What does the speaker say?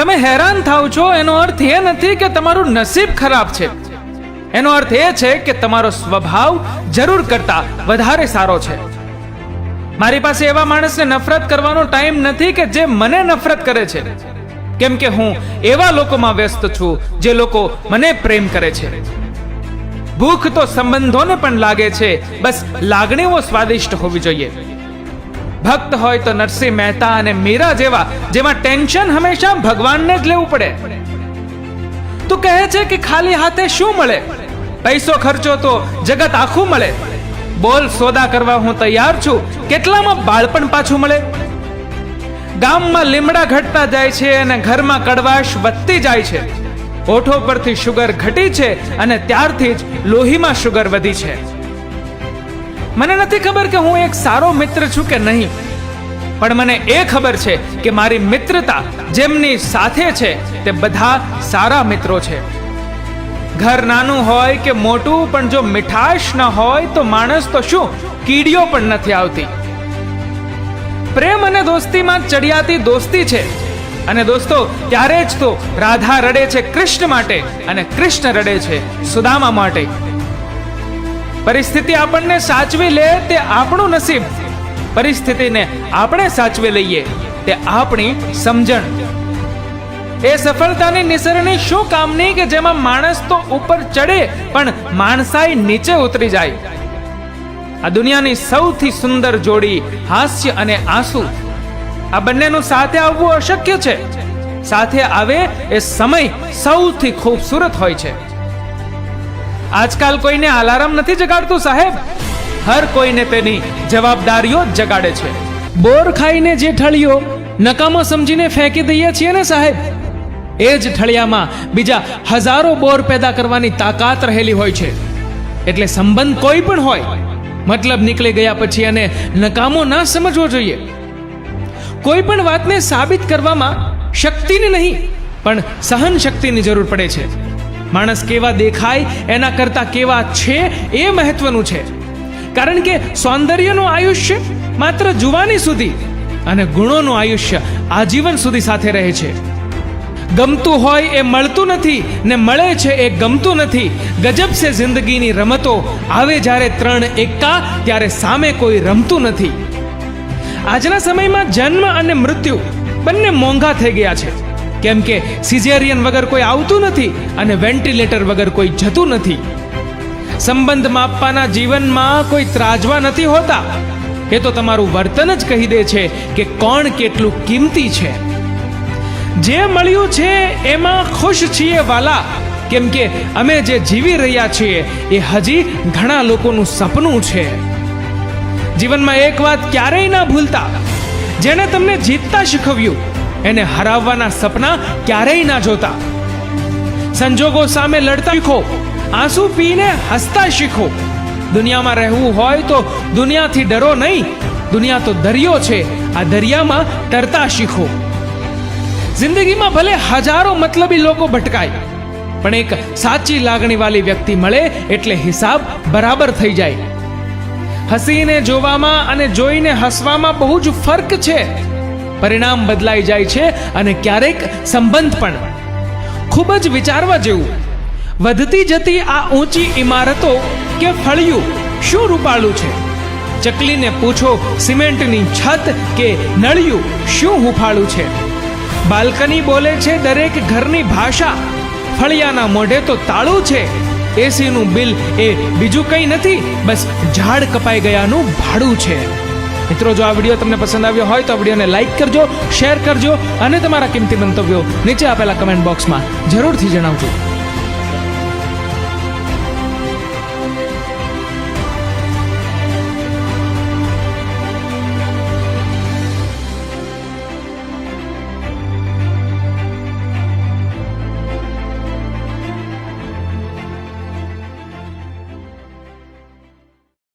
તમે હેરાન થાવ છો, એનો અર્થ એ નથી કે તમારું નસીબ ખરાબ છે. એનો અર્થ એ છે કે તમારો સ્વભાવ જરૂર કરતા વધારે સારો છે. મારી પાસે એવા માણસને નફરત કરવાનો ટાઈમ નથી કે જે મને નફરત કરે છે. કેમ કે હું એવા લોકોમાં વ્યસ્ત છું, જે લોકો મને પ્રેમ કરે છે. ભૂખ તો સંબંધોને પણ લાગે છે, બસ લાગણીઓ સ્વાદિષ્ટ હોવી જોઈએ. ભક્ત હોય તો નરસિંહ મહેતા અને મીરા જેવા, જેમાં ટેન્શન હંમેશા ભગવાનને જ લેવું પડે. તું કહે છે કે ખાલી હાથે શું મળે? પૈસો ખર્ચો તો જગત આખું મળે. બોલ, સોદા કરવા હું તૈયાર છું. કેટલામાં બાળપણ પાછું મળે? ગામમાં લીમડા ઘટતા જાય છે અને ઘરમાં કડવાશ વધતી જાય છે. ઓઠો પરથી શુગર ઘટી છે અને ત્યારથી જ લોહીમાં શુગર વધી છે. મને નથી ખબર કે હું એક સારો મિત્ર છું કે નહીં. પણ મને એ ખબર છે કે મારી મિત્રતા જેમની સાથે છે તે બધા સારા મિત્રો છે. ઘર નાનું હોય કે મોટું, પણ જો મીઠાશ ન હોય તો માણસ તો શું? કીડીઓ પણ નથી આવતી. પ્રેમ અને દોસ્તીમાં ચડિયાતી દોસ્તી છે. અને દોસ્તો, ત્યારે જ તો રાધા રડે છે કૃષ્ણ માટે અને કૃષ્ણ રડે છે સુદામા માટે. પરિસ્થિતિ આપણને સાચવી લે તે આપણું નસીબ. પરિસ્થિતિને આપણે સાચવી લઈએ તે આપણી સમજણ. એ સફળતાની નિસરણી શું કામની કે જેમાં માણસ તો ઉપર ચડે પણ માણસાઈ નીચે ઉતરી જાય? આ દુનિયાની સૌથી સુંદર જોડી હાસ્ય અને આંસુ. આ બંનેનું સાથે આવવું અશક્ય છે. સાથે આવે એ સમય સૌથી ખૂબસૂરત હોય છે. આજકાલ કોઈને અલાર્મ નથી જગાડતું સાહેબ. હર કોઈને તેની જવાબદારીઓ જગાડે છે. બોર ખાઈને જે ઠળીઓ નકામો સમજીને ફેંકી દઈએ છીએ ને સાહેબ? એ જ ઠળિયામાં બીજા હજારો બોર પેદા કરવાની તાકાત રહેલી હોય છે. એટલે સંબંધ કોઈ પણ હોય, મતલબ નીકળી ગયા પછી અને નકામો ના સમજવો જોઈએ. કોઈ પણ વાતને સાબિત કરવામાં શક્તિની નહીં, પણ સહન શક્તિની જરૂર પડે છે. માણસ કેવા દેખાય, એના કરતા કેવા છે, એ મહત્વનું છે. કારણ કે સૌંદર્યનું આયુષ્ય માત્ર જુવાની સુધી અને ગુણોનું આયુષ્ય આજીવન સુધી સાથે રહે છે. ગમતું હોય એ મળતું નથી, ને મળે છે એ ગમતું નથી. ગજબ છે જિંદગીની રમતો આવે જ્યારે ત્રણ એકા, ત્યારે સામે કોઈ રમતું નથી. આજના સમયમાં જન્મ અને મૃત્યુ બંને મોંઘા થઈ ગયા છે. કેમ કે સિઝેરિયન વગર કોઈ આવતું નથી અને વેન્ટિલેટર વગર કોઈ જતું નથી. સંબંધ માપવાના જીવનમાં કોઈ ત્રાજવા નથી હોતા. એ તો તમારું વર્તન જ કહી દે છે કે કોણ કેટલું કિંમતી છે. જે મળ્યું છે એમાં ખુશ છીએ વાલા. કેમ કે અમે જે જીવી રહ્યા છીએ એ હજી ઘણા લોકોનું સપનું છે. જીવનમાં એક વાત ક્યારેય ના ભૂલતા. જેણે તમને જીતતા શીખવ્યું. એને હરાવવાના સપના ક્યારેય ના જોતા. સંજોગો સામે લડતા શીખો, આંસુ પીને હસતા શીખો. દુનિયામાં રહેવું હોય તો દુનિયાથી ડરો નહીં, દુનિયા તો દરિયો છે, આ દરિયામાં તરતા શીખો. જિંદગીમાં ભલે હજારો મતલબી લોકો ભટકાય, પણ એક સાચી લાગણીવાળી વ્યક્તિ મળે એટલે હિસાબ બરાબર થઈ જાય. હસીને જોવામાં અને જોઈને હસવામાં બહુ જ ફર્ક છે. પરિણામ બદલાઈ જાય છે અને ક્યારેક સંબંધ પણ ખૂબ જ વિચારવા જેવું. વધતી જતી આ ઊંચી ઇમારતો કે ફળિયું શું રૂપાળું છે? ચકલીને પૂછો સિમેન્ટની છત કે નળિયું શું હુફાળું છે? બાલ્કની બોલે છે દરેક ઘરની ભાષા. ફળિયાના મોઢે તો તાળું છે. એસીનું બિલ એ બીજું કંઈ નથી, બસ ઝાડ કપાઈ ગયાનું ભાડું છે. મિત્રો, જો આ વીડિયો તમને પસંદ આવ્યો હોય તો વિડીયોને લાઇક કરજો શેર કરજો અને તમારા કિંમતી મંતવ્યો નીચે આપેલા કમેન્ટ બોક્સમાં જરૂરથી જણાવજો.